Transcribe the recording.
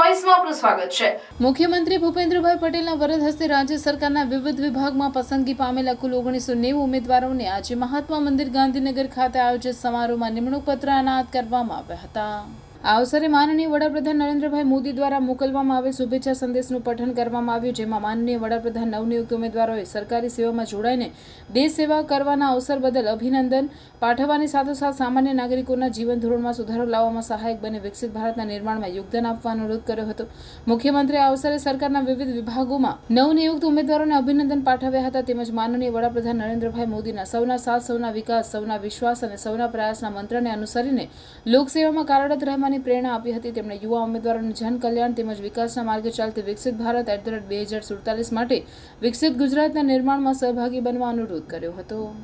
સુડતાલીસમાં આપનું સ્વાગત છે. મુખ્યમંત્રી ભૂપેન્દ્રભાઈ પટેલના વરદ હસ્તે રાજ્ય સરકારના વિવિધ વિભાગમાં પસંદગી પામેલા કુલ ઓગણીસો નેવું ઉમેદવારોને આજે મહાત્મા મંદિર ગાંધીનગર ખાતે આયોજિત સમારોહમાં નિમણૂક પત્ર એનાયત કરવામાં આવ્યા હતા. આ અવસરે માનનીય વડાપ્રધાન નરેન્દ્રભાઈ મોદી દ્વારા મોકલવામાં આવેલ શુભેચ્છા સંદેશનું પઠન કરવામાં આવ્યું, જેમાં માનનીય વડાપ્રધાન નવનિયુક્ત ઉમેદવારોએ સરકારી સેવામાં જોડાઈને દેશ સેવા કરવાના અવસર બદલ અભિનંદન. પાઠવવાની સાથોસાથ સામાન્ય નાગરિકોના જીવન ધોરણમાં સુધારો લાવવામાં સહાયક બને વિકસિત ભારતના નિર્માણમાં યોગદાન આપવા અનુરોધ કર્યો હતો. મુખ્યમંત્રીએ આ અવસરે સરકારના વિવિધ વિભાગોમાં નવનિયુક્ત ઉમેદવારોને અભિનંદન પાઠવ્યા હતા, તેમજ માનનીય વડાપ્રધાન નરેન્દ્રભાઈ મોદીના સૌના સાથ, સૌના વિકાસ, સૌના વિશ્વાસ અને સૌના પ્રયાસના મંત્રને અનુસરીને લોકસેવામાં કાર્યરત રહેવાની પ્રેરણા આપી હતી. તેમણે યુવા ઉમેદવારોને જન કલ્યાણ તેમજ વિકાસના માર્ગે ચાલતી વિકસિત ભારત એટ ધ રેટ બે હજાર સુડતાલીસ માટે વિકસિત ગુજરાતના નિર્માણમાં સહભાગી બનવા અનુરોધ કર્યો હતો.